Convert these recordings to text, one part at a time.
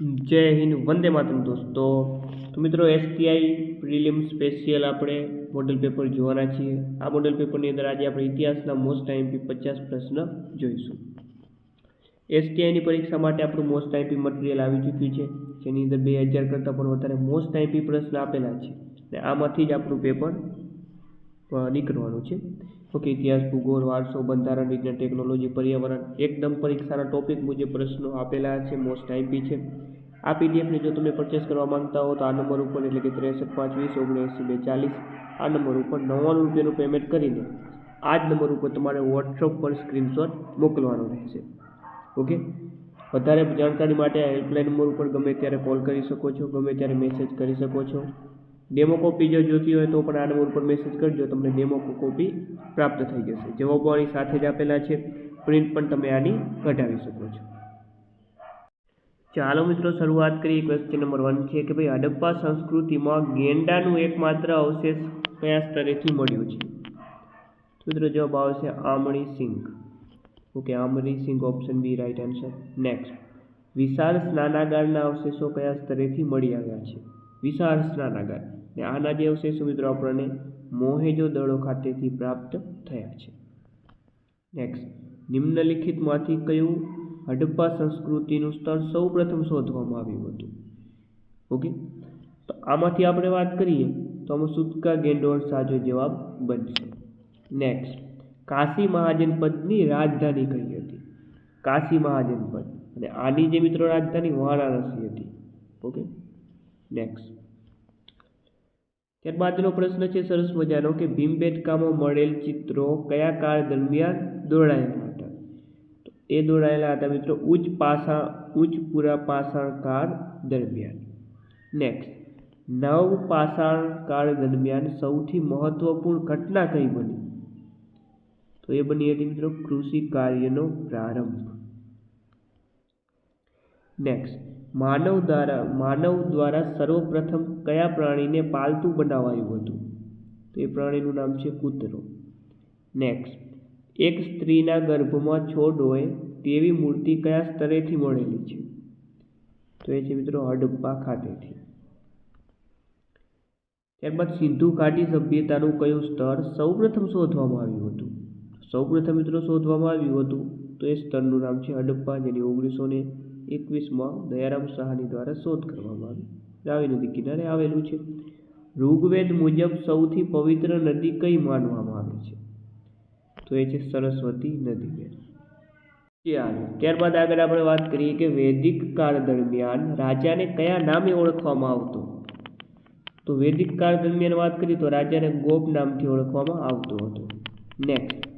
જય હિન્દ, વંદે માતરમ દોસ્તો. તો મિત્રો એસટીઆઈ પ્રિલિમ સ્પેશિયલ આપણે મોડલ પેપર જોવાના છીએ. આ મોડલ પેપરની અંદર આજે આપણે ઇતિહાસના મોસ્ટ આઈએમપી પચાસ પ્રશ્ન જોઈશું. એસટીઆઈની પરીક્ષા માટે આપણું મોસ્ટ આઈપી મટીરિયલ આવી ચૂક્યું છે. જેની અંદર બે હજાર કરતાં પણ વધારે મોસ્ટ આઈમપી પ્રશ્ન આપેલા છે. અને આમાંથી જ આપણું પેપર નીકળવાનું છે. ઓકે ઇતિહાસ, ભૂગોળ, વારસો, બંધારણ, વિજ્ઞાન, ટેકનોલોજી, પર્યાવરણ, એકદમ પરીક્ષાના ટોપિક મુજબ પ્રશ્નો આપેલા છે મોસ્ટ આઈપી છે. આ પીડીએફને જો તમે પરચેસ કરવા માંગતા હો તો આ નંબર ઉપર એટલે કે ત્રેસઠ પાંચ વીસ ઓગણએંસી બે ચાલીસ આ નંબર ઉપર નવ્વાણું રૂપિયાનું પેમેન્ટ કરીને આ જ નંબર ઉપર તમારે વોટ્સઅપ પર સ્ક્રીનશોટ મોકલવાનો રહેશે. ઓકે વધારે જાણકારી માટે હેલ્પલાઇન નંબર ઉપર ગમે ત્યારે કોલ કરી શકો છો, ગમે ત્યારે મેસેજ કરી શકો છો. ડેમો કોપી જો જોતી હોય તો પણ આ નંબર ઉપર મેસેજ કરજો, તમને ડેમો કોપી પ્રાપ્ત થઈ જશે. જવાબો આની સાથે જ આપેલા છે. પ્રિન્ટ પણ તમે આની કઢાવી શકો છો. ચાલો મિત્રો, શરૂઆત કરીએ ક્વેશ્ચન નંબર વન છે કે ભાઈ હડપ્પા સંસ્કૃતિમાં ગેંડાનું એકમાત્ર અવશેષ કયા સ્તરેથી મળ્યું છે? મિત્રો, જવાબ આવશે આમણી Singh okay Amri Singh option B right answer next વિશાળ સ્નાનાગારના અવશેષો કયા સ્તરેથી મળી આવ્યા છે? વિશાળ સ્નાનાગાર. ને આના જે અવશેષો મિત્રો આપણને મોહેજો દડો ખાતેથી પ્રાપ્ત થયા છે. નેક્સ્ટ નિમ્નલિખિતમાંથી કયું હડપ્પા સંસ્કૃતિનું સ્થળ સૌપ્રથમ શોધવામાં આવ્યું હતું? ઓકે તો આમાંથી આપણે વાત કરીએ તો આમાં સુતકા, ગેંડોળ, સાજો જવાબ બનશે. નેક્સ્ટ કાશી મહાજનપદની રાજધાની કઈ હતી? કાશી મહાજનપદ. અને આની જે મિત્રો રાજધાની, વારાણસી હતી. ઓકે નેક્સ્ટ ત્યારબાદનો પ્રશ્ન છે સરસ મજાનો કે ભીમબેટકામાં મળેલ ચિત્રો કયા કાળ દરમિયાન દોડાયેલા હતા? તો એ દોડાયેલા હતા મિત્રો ઉચ્ચ પાસા ઉચ્ચ પુરા પાષાણ કાળ દરમિયાન. નેક્સ્ટ નવ પાષાણ કાળ દરમિયાન સૌથી મહત્વપૂર્ણ ઘટના કઈ બની? તો એ બની હતી મિત્રો કૃષિ કાર્યનો પ્રારંભ. નેક્સ્ટ માનવ દ્વારા માનવ દ્વારા સર્વપ્રથમ કયા પ્રાણીને પાલતું બનાવાયું હતું? તો એ પ્રાણીનું નામ છે કૂતરો. નેક્સ્ટ એક સ્ત્રીના ગર્ભમાં છોડ હોય તેવી મૂર્તિ કયા સ્તરેથી મળેલી છે? તો એ છે મિત્રો હડપ્પા ખાતેથી. ત્યારબાદ સિંધુ ઘાટી સભ્યતાનું કયું સ્તર સૌપ્રથમ શોધવામાં આવ્યું હતું? સૌપ્રથમ મિત્રો શોધવામાં આવ્યું હતું તો એ સ્તરનું નામ છે હડપ્પા, જેની ઓગણીસો ને એકવીસમાં દયારામ સાહાની દ્વારા શોધ કરવામાં આવી. રાવી નદી કિનારે આવેલું છે. ઋગ્વેદ મુજબ સૌથી પવિત્ર નદી કઈ માનવામાં આવે છે? તો એ છે સરસ્વતી નદી ત્યારબાદ આગળ આપણે વાત કરીએ કે વૈદિક કાળ દરમિયાન રાજાને કયા નામે ઓળખવામાં આવતો? તો વૈદિક કાળ દરમિયાન વાત કરીએ તો રાજાને ગોપ નામથી ઓળખવામાં આવતો હતો. નેક્સ્ટ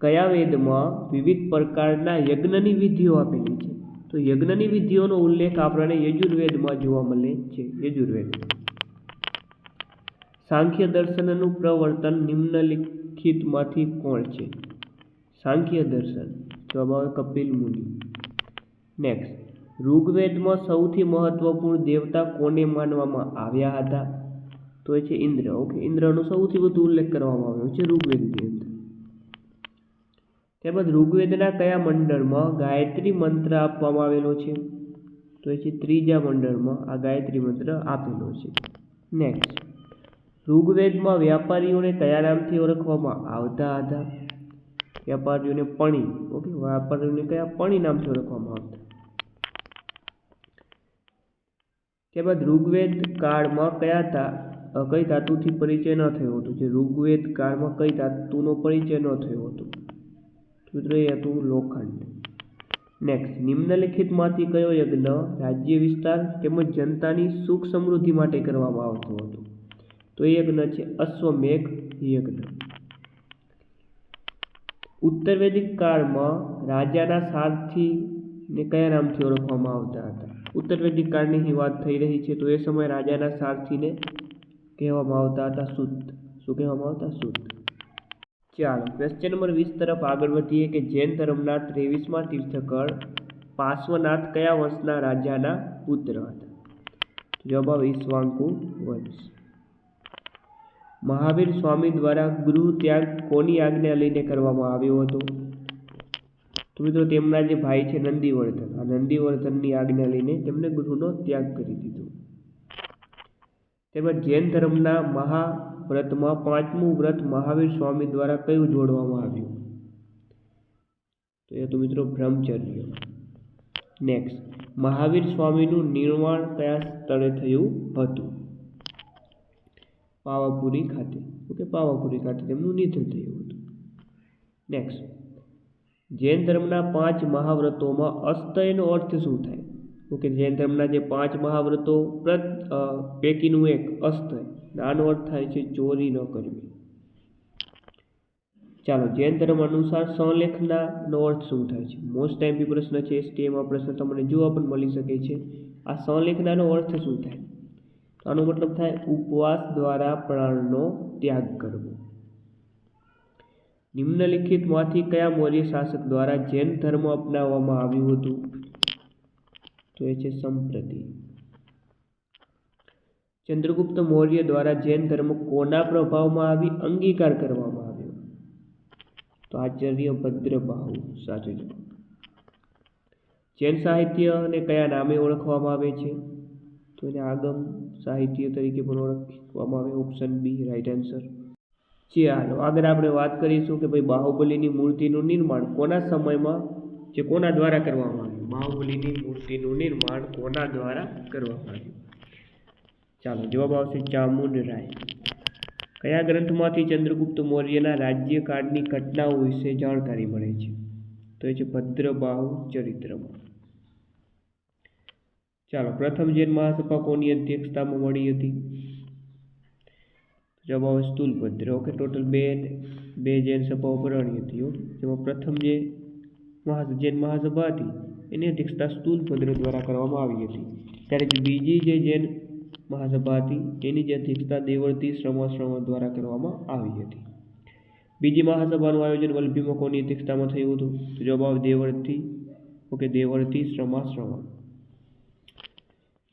કયા વેદમાં વિવિધ પ્રકારના યજ્ઞની વિધિઓ આપેલી છે? તો યજ્ઞની વિધિઓનો ઉલ્લેખ આપણને યજુર્વેદમાં જોવા મળે છે. યજુર્વેદ. સાંખ્ય દર્શનનું પ્રવર્તન નિમ્નલિખિતમાંથી કોણ છે? સાંખ્ય દર્શન. જવાબ આવે કપિલ મુનિ. નેક્સ્ટ ઋગ્વેદમાં સૌથી મહત્વપૂર્ણ દેવતા કોને માનવામાં આવ્યા હતા? તો એ છે ઇન્દ્ર. ઓકે, ઇન્દ્રનો સૌથી વધુ ઉલ્લેખ કરવામાં આવ્યો છે ઋગ્વેદની અંદર ત્યારબાદ ઋગ્વેદના કયા મંડળમાં ગાયત્રી મંત્ર આપવામાં આવેલો છે? તો એ છે ત્રીજા મંડળમાં આ ગાયત્રી મંત્ર આપેલો છે. નેક્સ્ટ ઋગ્વેદમાં વ્યાપારીઓને કયા નામથી ઓળખવામાં આવતા હતા? વ્યાપારીઓને પણી. ઓકે વ્યાપારીઓને કયા પણી નામથી ઓળખવામાં આવતા? ત્યારબાદ ઋગ્વેદ કાળમાં કયા તા કઈ ધાતુથી પરિચય ન થયો હતો? જે ઋગ્વેદ કાળમાં કઈ ધાતુનો પરિચય ન થયો હતો? મિત્રો એ હતું લોખંડ. નેક્સ્ટ નિમ્નલિખિતમાંથી કયો યજ્ઞ રાજ્ય વિસ્તાર તેમજ જનતાની સુખ સમૃદ્ધિ માટે કરવામાં આવતો હતો? તો એ યજ્ઞ છે અશ્વમેઘ યજ્ઞ. ઉત્તર વૈદિક કાળમાં રાજાના સારથીને કયા નામથી ઓળખવામાં આવતા હતા? ઉત્તર વૈદિક કાળની વાત થઈ રહી છે તો એ સમયે રાજાના સારથીને કહેવામાં આવતા હતા સુત. શું કહેવામાં આવતા? સુત. ચાલો ક્વેશ્ચન નંબર વીસ તરફ આગળ વધીએ કે જૈન ધર્મના ત્રેવીસમાં તીર્થકર પાર્શ્વનાથ કયા વંશના રાજાના પુત્ર હતા? જવાબ આવે ઈશ્વાંકુ વંશ. મહાવીર સ્વામી દ્વારા ગૃહ ત્યાગ કોની આજ્ઞા લઈને કરવામાં આવ્યો હતો? તો મિત્રો, તેમના જે ભાઈ છે નંદીવર્ધન, આ નંદીવર્ધનની આજ્ઞા લઈને તેમણે ગૃહનો ત્યાગ કરી દીધો. તેમજ જૈન ધર્મના મહાવ્રતમાં પાંચમું વ્રત મહાવીર સ્વામી દ્વારા કયું જોડવામાં આવ્યું? તો એ તો મિત્રો બ્રહ્મચર્ય. નેક્સ્ટ મહાવીર સ્વામીનું નિર્માણ કયા સ્થળે થયું હતું? પાવાપુરી ખાતે. ઓકે, પાવાપુરી ખાતે તેમનું નિધન થયું હતું. નેક્સ્ટ જૈન ધર્મના પાંચ મહાવ્રતોમાં અસ્તયનો અર્થ શું થાય? ઓકે, જૈન ધર્મના જે પાંચ મહાવ્રતો પૈકીનું એક અસ્તય. આનો અર્થ થાય છે ચોરી ન કરવી. ચાલો, જૈન ધર્મ અનુસાર સંલેખનાનો અર્થ શું થાય છે? મોસ્ટ ટાઈમ બી પ્રશ્ન છે એસટીએમાં પ્રશ્ન તમને જોવા પણ મળી શકે છે. આ સંલેખનાનો અર્થ શું થાય? આનો મતલબ થાય ઉપવાસ દ્વારા પ્રાણનો ત્યાગ કરવો. નિમ્નલિખિતમાંથી કયા મૌર્ય શાસક દ્વારા જૈન ધર્મ અપનાવવામાં આવ્યું હતું? તો એ છે સંપ્રતિ. ચંદ્રગુપ્ત મૌર્ય દ્વારા જૈન ધર્મ કોના પ્રભાવમાં આવી? અંગીકાર કરવામાં આવ્યો. તો આચાર્ય ભદ્રબાહુ, સાચો જવાબ. જૈન સાહિત્યને કયા નામે ઓળખવામાં આવે છે? તો એને આગમ સાહિત્ય તરીકે પણ ઓળખવામાં આવે, ઓપ્શન બી રાઈટ આન્સર ચાલો આગળ આપણે વાત કરીશું કે ભાઈ બાહુબલીની મૂર્તિનું નિર્માણ કોના સમયમાં, જે કોના દ્વારા કરવામાં આવ્યું? બાહુબલીની મૂર્તિનું નિર્માણ કોના દ્વારા કરવામાં આવ્યું? ચાલો, જવાબ આવશે ચામુંડરાય કયા ગ્રંથમાંથી ચંદ્રગુપ્ત મૌર્યના રાજ્યકાળની ઘટનાઓ વિશે જાણકારી મળે છે? તો એ છે ભદ્રબાહુ ચરિત્રમાં. ચાલો, પ્રથમ જૈન મહાસભા કોની અધ્યક્ષતામાં મળી હતી? જવાબ આવે સ્થૂલભદ્ર ઓકે ટોટલ બે બે જૈન સભાઓ ભરવાની હતી જેમાં પ્રથમ જે જૈન મહાસભા હતી, એની અધ્યક્ષતા સ્થૂલભદ્ર દ્વારા કરવામાં આવી હતી. ત્યારે બીજી જે જૈન મહાસભા હતી એની જે અધ્યક્ષતા દેવર્તી શ્રમાશ્રમ દ્વારા કરવામાં આવી હતી. બીજી મહાસભાનું આયોજન વલભીમાં કોની અધ્યક્ષતામાં થયું હતું. તો જવાબ દેવર્તી ઓકે દેવર્તી શ્રમાશ્રમ.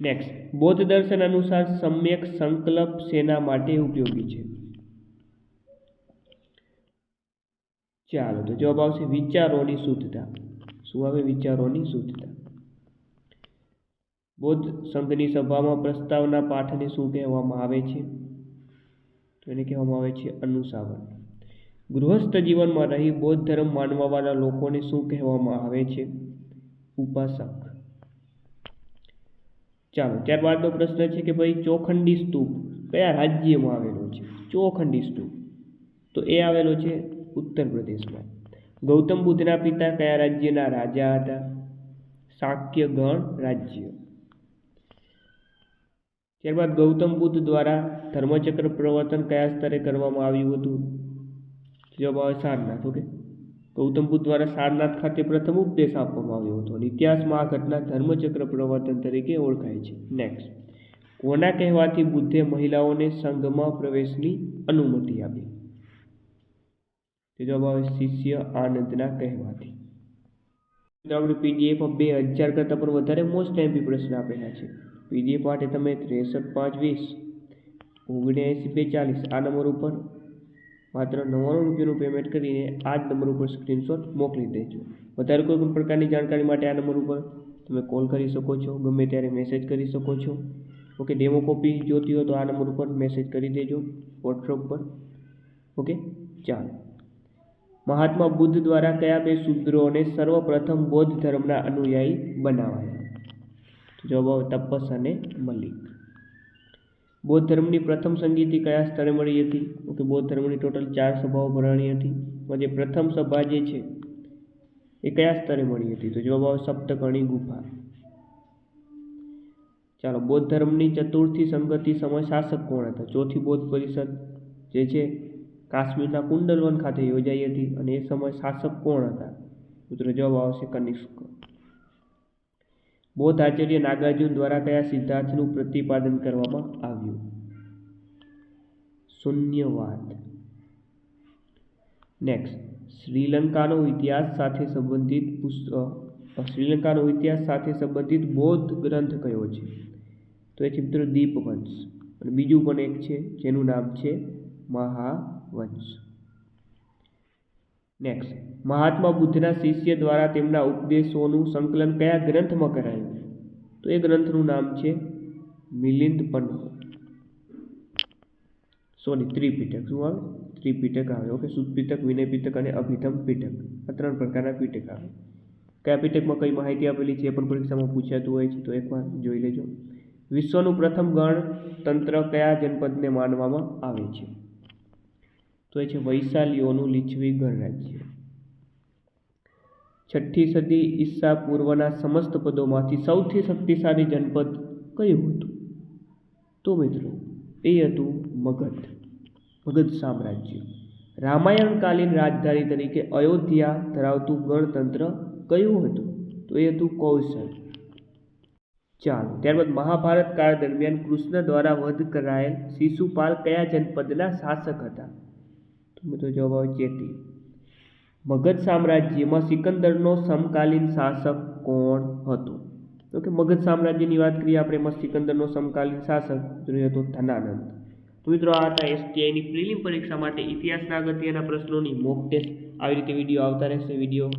નેક્સ્ટ બૌદ્ધ દર્શન અનુસાર સમ્યક સંકલ્પ સેના માટે ઉપયોગી છે. ચાલો, તો જવાબ આવશે વિચારોની શુદ્ધતા. શું આવે? વિચારોની શુદ્ધતા. બૌદ્ધ સંઘની સભામાં પ્રસ્તાવના પાઠને શું કહેવામાં આવે છે? તો એને કહેવામાં આવે છે અનુસાવન. ગૃહસ્થ જીવનમાં રહી બૌદ્ધ ધર્મ માનવાવાળા લોકોને શું કહેવામાં આવે છે? ઉપાસક. ચાલો, ત્યારબાદનો પ્રશ્ન છે કે ભાઈ ચોખંડી સ્તૂપ કયા રાજ્યમાં આવેલો છે? ચોખંડી સ્તૂપ. તો એ આવેલો છે ઉત્તર પ્રદેશમાં. ગૌતમ બુદ્ધના પિતા કયા રાજ્યના રાજા હતા? શાક્ય ગણ રાજ્ય. ત્યારબાદ ગૌતમ બુદ્ધ દ્વારા ધર્મચક્ર પ્રવર્તન કયા સ્તરે કરવામાં આવ્યું હતું? જવાબ આવે સારનાથ, ઓકે? ગૌતમ બુદ્ધ દ્વારા સારનાથ ખાતે પ્રથમ ઉપદેશ આપવામાં આવ્યો હતો અને ઇતિહાસમાં આ ઘટના ધર્મચક્ર પ્રવર્તન તરીકે ઓળખાય છે. નેક્સ્ટ કોના કહેવાથી બુદ્ધે મહિલાઓને સંઘમાં પ્રવેશની અનુમતિ આપી? તે જવાબ આવે શિષ્ય આનંદના કહેવાથી. આપણે પીડીએફમાં બે હજાર કરતાં પણ વધારે મોસ્ટ ટાઈમથી પ્રશ્ન આપેલા છે. પીડીએફ માટે તમે ત્રેસઠ પાંચ વીસ ઓગણએંસી બેચાલીસ આ નંબર ઉપર માત્ર નવ્વાણું રૂપિયાનું પેમેન્ટ કરીને આ જ નંબર ઉપર સ્ક્રીનશોટ મોકલી દેજો. વધારે કોઈ પણ પ્રકારની જાણકારી માટે આ નંબર ઉપર તમે કોલ કરી શકો છો, ગમે ત્યારે મેસેજ કરી શકો છો. ઓકે ડેમો કોપી જોતી હોય તો આ નંબર ઉપર મેસેજ કરી દેજો વોટ્સઅપ પર. ઓકે ચાલો. મહાત્મા બુદ્ધ દ્વારા કયા બે શુદ્રોને સર્વપ્રથમ બૌદ્ધ ધર્મના અનુયાયી બનાવાયા? જવાબ આવે તપસ અને મલિક. બૌદ્ધ ધર્મની પ્રથમ સંગીતિ કયા સ્થળે મળી હતી? ઓકે, બૌદ્ધ ધર્મની ટોટલ ચાર સભાઓ ભરાણી હતી. જે પ્રથમ સભા જે છે, એ કયા સ્તરે મળી હતી? તો જવાબ આવે સપ્તકર્ણી ગુફા. ચાલો, બૌદ્ધ ધર્મની ચતુર્થી સંગતિ સમય શાસક કોણ હતા? ચોથી બૌદ્ધ પરિષદ જે છે, કાશ્મીરના કુંડલવન ખાતે યોજાઈ હતી અને એ સમય શાસક કોણ હતા? મિત્રો જવાબ આવશે કનિષ્ક. બૌદ્ધ આચાર્ય નાગાર્જુન દ્વારા કયા સિદ્ધાંતનું પ્રતિપાદન કરવામાં આવ્યું? શૂન્યવાદ. નેક્સ્ટ શ્રીલંકાનો ઇતિહાસ સાથે સંબંધિત પુસ્તક શ્રીલંકાનો ઇતિહાસ સાથે સંબંધિત બૌદ્ધ ગ્રંથ કયો છે? તો એ છે મિત્રો દીપવંશ. અને બીજું પણ એક છે, જેનું નામ છે મહાવંશ. નેક્સ્ટ મહાત્મા બુદ્ધના શિષ્ય દ્વારા તેમના ઉપદેશોનું સંકલન કયા ગ્રંથમાં કરાયું? તો એ ગ્રંથનું નામ છે મિલિંદ પન્હ સોરી ત્રિપીટક. શું આવે? ત્રિપીટક આવે. ઓકે શુદ્ધ વિનયપીટક વિનય પીટક અને અભિધમ પીટક. આ ત્રણ પ્રકારના પીટક આવે. કયા પીટકમાં કઈ માહિતી આપેલી છે એ પણ પરીક્ષામાં પૂછાતું હોય છે. તો એકવાર જોઈ લેજો. વિશ્વનું પ્રથમ ગણતંત્ર કયા જનપદને માનવામાં આવે છે? તો એ છે વૈશાલીઓનું લીછવી ગણરાજ્ય. છઠ્ઠી સદી ઈસા પૂર્વના સમસ્ત પદોમાંથી સૌથી શક્તિશાળી જનપદ કયું હતું? તો મિત્રો, એ હતું મગધ મગધ સામ્રાજ્ય. રામાયણકાલીન રાજધાની તરીકે અયોધ્યા ધરાવતું ગણતંત્ર કયું હતું? તો એ હતું કૌશલ. ચાલો, ત્યારબાદ મહાભારત કાળ દરમિયાન કૃષ્ણ દ્વારા વધ કરાયેલ શિશુપાલ કયા જનપદના શાસક હતા? તો મિત્રો જવાબ આવે ચેતી મગધ સામ્રાજ્યમાં સિકંદરનો સમકાલીન શાસક કોણ હતો? તો કે મગધ સામ્રાજ્યની વાત કરીએ આપણે, એમાં સિકંદરનો સમકાલીન શાસક હતો ધનાનંદ. તો મિત્રો, આ હતા એસટીઆઈની પ્રિલિમ પરીક્ષા માટે ઇતિહાસના અગત્યના પ્રશ્નોની મોક ટેસ્ટ આવી રીતે વીડિયો આવતા રહેશે વીડિયો.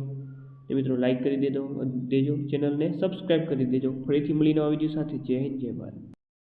એ મિત્રો લાઇક કરી દેજો દેજો ચેનલને સબસ્ક્રાઈબ કરી દેજો. ફરીથી મળીને આ વીડિયો સાથે. જય હિન્દ, જય ભારત.